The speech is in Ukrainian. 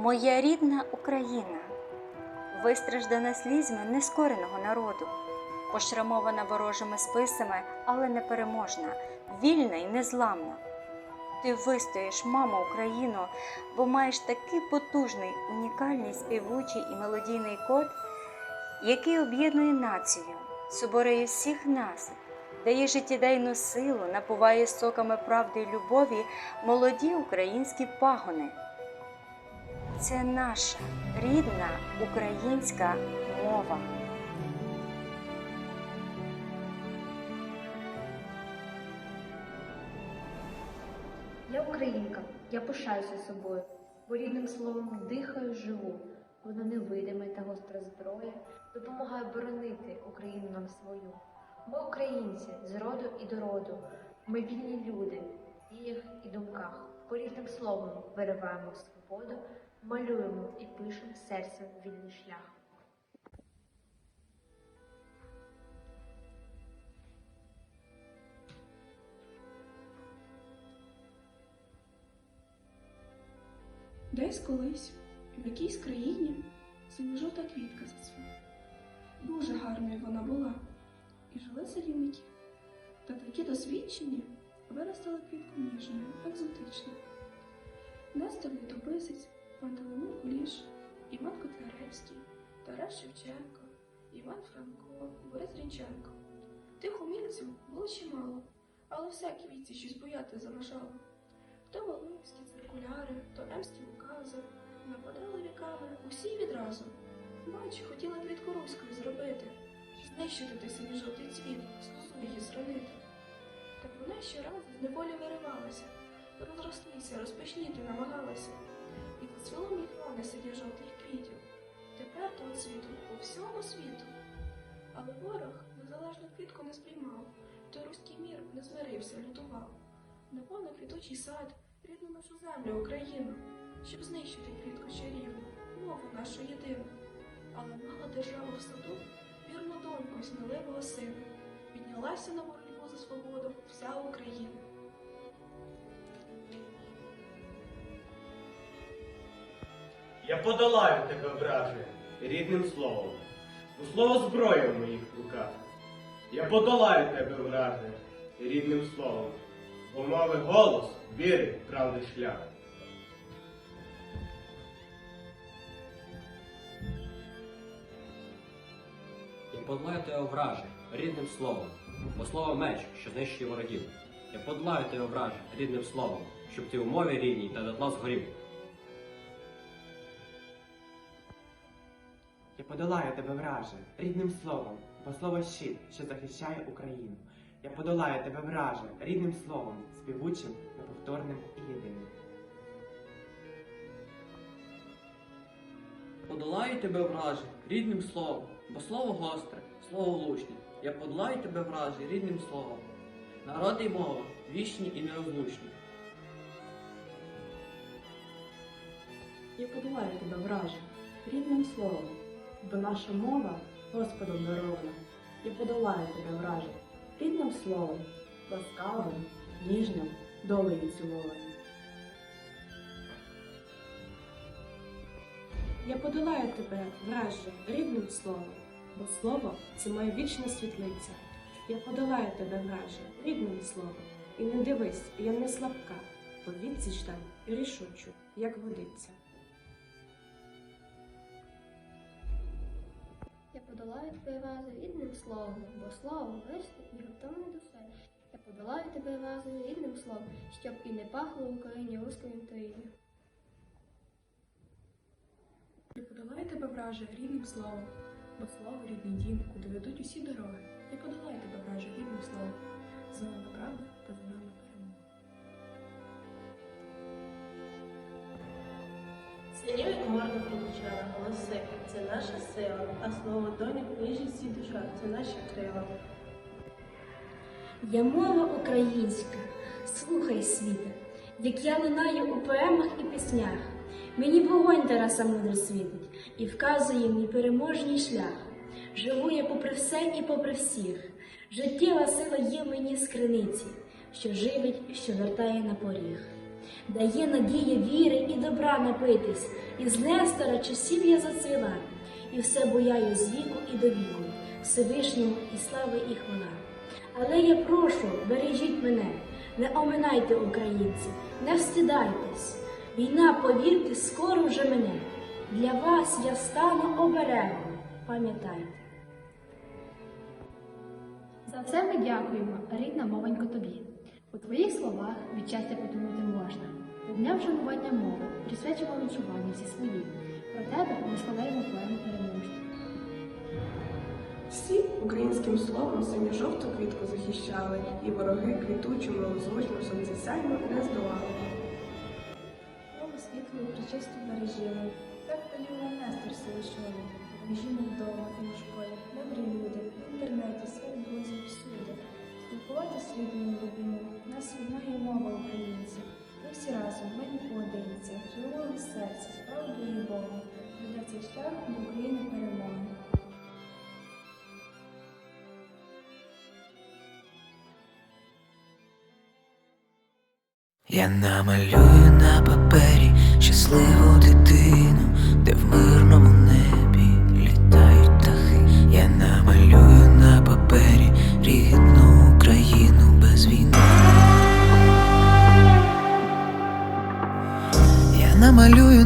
Моя рідна Україна, вистраждана слізьми нескореного народу, пошрамована ворожими списами, але непереможна, вільна і незламна. Ти вистоїш, мамо Україно, бо маєш такий потужний, унікальний співучий і мелодійний код, який об'єднує націю, собореє всіх нас, дає життєдайну силу, напуває соками правди і любові молоді українські пагони. Це наша рідна українська мова. Я українка, я пишаюся собою, бо рідним словом дихаю, живу. Воно невидиме та гостра зброя допомагає боронити Україну нам свою. Ми українці з роду і до роду. Ми вільні люди в діях і думках. Бо рідним словом вириваємо свободу, малюємо і пишемо серцем вільний шлях. Десь колись, в якійсь країні, синьо-жовта квітка зацвіла. Дуже гарною вона була. І жили садівники. Та такі досвідчені виростили квітку ніжною, екзотичною. Нестор Літописець, Франко, Борис Рінченко. Тих умільців було чимало, але всякі віці щось бояти заважало. То Волинські циркуляри, то емські укази, нападали віками усі відразу. Бач, хотіла квітку руською зробити, знищити той синій жовтий цвіт, слузу її зранити. Так вона щоразу з неволі виривалася, розрослися, розпочніти намагалася, і поцвіло мільйони синьо жовтих квітів. Тепер того цвіту по всьому світу. Але ворог незалежну квітку не сприймав, той руський мір не змирився, лютував. Напав квітучий сад, рідну нашу землю, Україну, щоб знищити квітку чарівну, мову нашу єдину. Але мала держава в саду вірну доньку сміливого сина. Піднялася на боротьбу за свободу вся Україна. Я подолаю тебе, враже, рідним словом, бо слово зброя в моїх руках. Я подолаю тебе, враже, рідним словом, бо мови голос, віри, правди шлях. Я подолаю тебе враже рідним словом, бо слово меч, що знищує ворогів. Я подолаю тебе враже рідним словом, щоб ти у мові рідній та дотла згорів. Подолаю тебе враже рідним словом, бо слово щит, що захищає Україну. Я подолаю тебе враже рідним словом, співучим, неповторним і єдиним. Подолаю тебе враже рідним словом, бо слово гостре, слово влучне. Я подолаю тебе враже рідним словом. Народ і мова вічні і нерозлучні. Я подолаю тебе, враже, рідним словом, бо наша мова Господом дарована. Я подолаю тебе, враже, рідним словом, ласкавим, ніжним, долею цілованим. Я подолаю тебе, враже, рідним словом, бо слово це моя вічна світлиця. Я подолаю тебе, враже, рідним словом, і не дивись, я не слабка, бо відсіч там і рішучу, як годиться. Подолаю тебе вази рідним словом, бо слово вишне і готовне до все. Я подолаю тебе вази рідним словом, щоб і не пахло Україні русською інтуїю. Я подолаю тебе враже рідним словом, бо слово рідний дім, куди ведуть усі дороги. Я подолаю тебе враже рідним словом. За нами правда та за нами голоси, це наша сила, а слово доньок ніжність і душа, це наші крила. Я мова українська, слухай світе, як я лунаю у поемах і піснях. Мені вогонь Тараса мудро світить і вказує мій переможний шлях. Живу я попри все і попри всіх. Життєва сила є мені з криниці, що живить, що вертає на поріг. Дає надія віри і добра напитись, із Нестора часів я зацвіла, і все бояю з віку і до віку, Всевишньому і слави і хвала. Але я прошу, бережіть мене, не оминайте українці, не встидайтесь. Війна, повірте, скоро вже мене. Для вас я стану оберегом. Пам'ятайте. За все ми дякуємо, рідна мовенько тобі. У твоїх словах від щастя потонути можна. До дня вшанування мови присвячимо вічування всі свої. Про тебе ми складаємо поему переможні. Всі українським словом синю жовту квітку захищали, і вороги квітучу милозвучну сонцесяйну не здолали. Мову світлу причисту бережімо. Так полів нам Нестор Солощовий. Бережімо вдома і у школі. Всі разом, ми не поодинці. Живемо в серці, справді і Богом. Веде цей шлях до України перемоги. Я намалюю на папері щасливу дитину, де в мирному небі